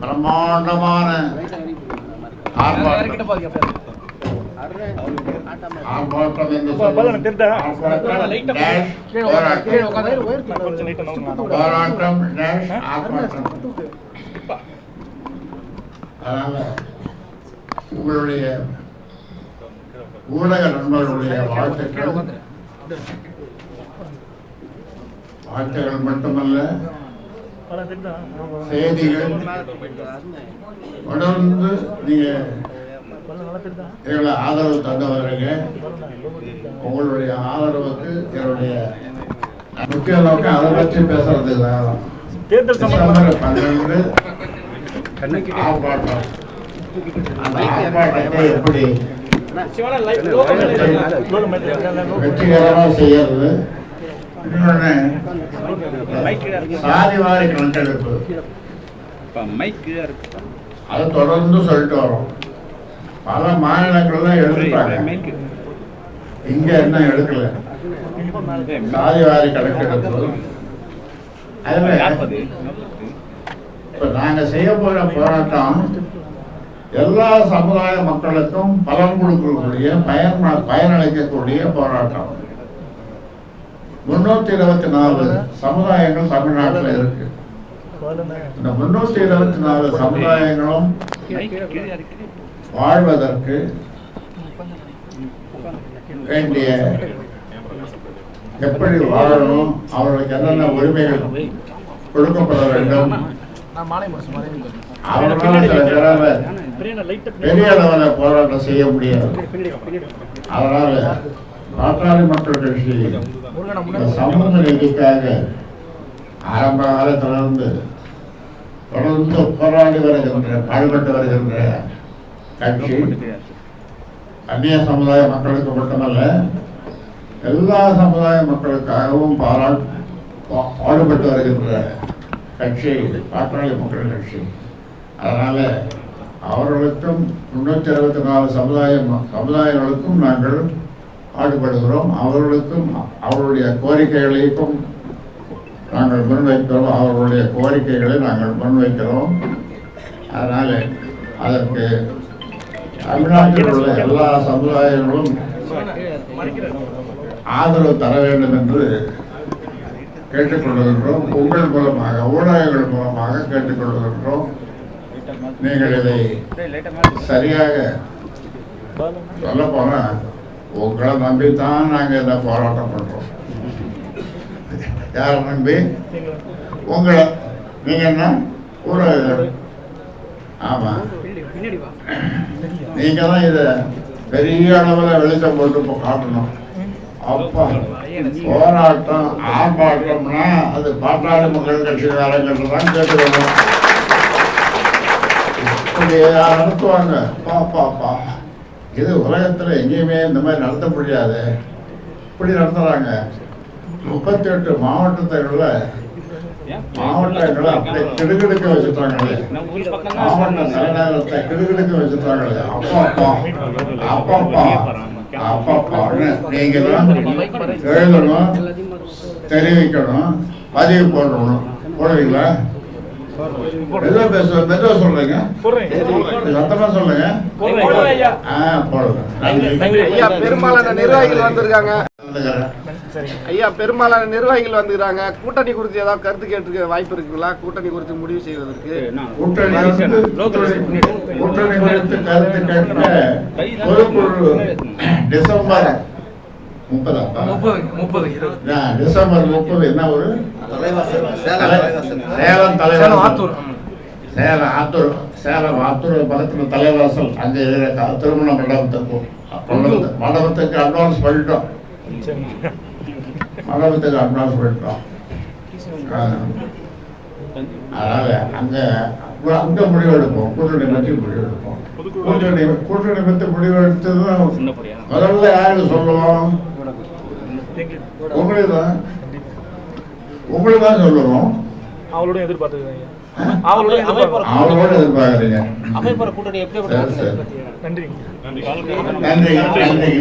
பிரம்மாண்டமான ஆர்ப்பாட்டம் என்று போராட்டம். போராட்டம் ஆர்ப்பாட்டம் அதனால உங்களுடைய ஊடக நண்பர்களுடைய வாழ்த்துக்கள் வாழ்த்துக்கள் மட்டுமல்ல செய்திகள் தொடர்ந்து நீங்க எங்களை ஆதரவு தந்து வர்றீங்க உங்களுடைய ஆதரவுக்கு என்னுடைய முக்கிய நோக்கம் அதை பற்றி பேசுறது டிசம்பர் பன்னெண்டு ஆர்ப்பாட்டம். அந்த ஆர்ப்பாட்டத்தை எப்படி வெற்றிகரமாக செய்யறது? சாதிவாரி கணக்கெடுப்பு அதை தொடர்ந்து சொல்லிட்டு வரோம். பல மாநிலங்கள்ல எடுத்துட்டாங்க. இங்க என்ன எடுக்கல. சாதிவாரி கணக்கெடுப்பு அதுல இப்ப நாங்க செய்ய போற போராட்டம் எல்லா சமுதாய மக்களுக்கும் பலன் கொடுக்கக்கூடிய பயன் பயனளிக்கக்கூடிய போராட்டம். முன்னூத்தி இருபத்தி நாலு சமுதாயங்கள் தமிழ்நாட்டில் இருக்கு. இந்த முன்னூத்தி இருபத்தி நாலு சமுதாயங்களும் வாழ்வதற்கு வேண்டிய எப்படி வாழணும் அவர்களுக்கு என்னென்ன உரிமைகள் கொடுக்கப்பட வேண்டும். அவர்களால் சில பேரால பெரிய அளவில் போராட்டம் செய்ய முடியாது. அதனால பாட்டாளி மக்கள் கட்சி சமூக நீதிக்காக ஆரம்ப காலத்திலிருந்து தொடர்ந்து போராடி வருகின்ற பாடுபட்டு வருகின்ற கட்சி அந்நிய சமுதாய மக்களுக்கு மட்டுமல்ல எல்லா சமுதாய மக்களுக்காகவும் பாரா பாடுபட்டு வருகின்ற கட்சி பாட்டாளி மக்கள் கட்சி. அதனால அவர்களுக்கும் முன்னூற்றி அறுபத்தி நாலு சமுதாய சமுதாயங்களுக்கும் நாங்கள் பாடுபடுகிறோம். அவர்களுக்கும் அவருடைய கோரிக்கைகளையும் நாங்கள் முன்வைக்கிறோம். அவர்களுடைய கோரிக்கைகளை நாங்கள் முன்வைக்கிறோம். அதனால் அதற்கு தமிழ்நாட்டில் உள்ள எல்லா சமுதாயங்களும் ஆதரவு தர வேண்டும் என்று கேட்டுக்கொள்கின்றோம். உங்கள் மூலமாக ஊடகங்கள் மூலமாக கேட்டுக்கொள்கின்றோம். நீங்கள் இதை சரியாக சொல்ல போனால் உங்களை நம்பி தான் நாங்கள் இந்த போராட்டம் பண்ணுறோம் யாரை நம்பி? உங்களை. நீங்கள் என்ன? ஊடக ஆமாம் நீங்க தான் இத பெரிய அளவில் வெளிச்சம் போட்டு இப்போ காட்டணும். அப்பா போராட்டம் ஆர்ப்பாட்டம்னா அது பாட்டாளி மக்கள் கட்சிக்காரங்கிட்ட தான் கேட்டுக்கணும். இப்படி நடத்துவாங்க பா பா பா. இது உலகத்தில் எங்கேயுமே இந்த மாதிரி நடத்த முடியாது. இப்படி நடத்துகிறாங்க முப்பத்தி எட்டு மாவட்டத்தில் மாவட்டங்களை அப்படியே கிடுகிடுக்க வச்சுட்டாங்களே. மாவட்ட தலைநகரத்தை கிடுகிடுக்க வச்சுட்டாங்களே. அப்பா அப்பா அப்பா அப்பா அப்பாப்பான்னு நீங்க தான் எழுதணும் தெரிவிக்கணும் பதிவு போடணும் போடுவீங்களா மெதுவா பேச மெதுவா சொல்லுங்க. சத்தமா. ஐயா. பெரும்பாலான நிர்வாகிகள் வந்திருக்காங்க. ஐயா பெரும்பாலான நிர்வாகிகள் வந்துருக்காங்க. கூட்டணி குறித்து ஏதாவது கருத்து கேட்டுக்க வாய்ப்பு இருக்குங்களா? கூட்டணி குறித்து முடிவு செய்வதற்கு. கூட்டணி குறித்து கருத்து கேட்க டிசம்பர் முப்பதாப்பா ஆ, டிசம்பர் முப்பது என்ன ஒரு சேலம் தலைவாசல். சேலம் ஆத்தூர் சேலம் ஆத்தூர் பக்கத்தில் தலைவாசல். அங்கே திருமண மண்டபத்துக்கு மண்டபத்து- மண்டபத்துக்கு அட்வான்ஸ் பண்ணிட்டோம் மண்டபத்துக்கு அட்வான்ஸ் பண்ணிட்டோம். அதனால அங்க அங்க முடிவெடுப்போம் கூட்டணி பற்றி முடிவெடுப்போம் கூட்டணி கூட்டணி பற்றி முடிவெடுத்தது முதல்ல யாருக்கு சொல்லுவோம்? உங்களுக்கு தான் உங்களுக்கு தான் சொல்லுவோம் அவளோட எதிர்பார்த்துக்கிறேன் அவளோட எதிர்பார்க்குறீங்க அமைப்பற கூட்டணி எப்படி நன்றி. நன்றி நன்றி.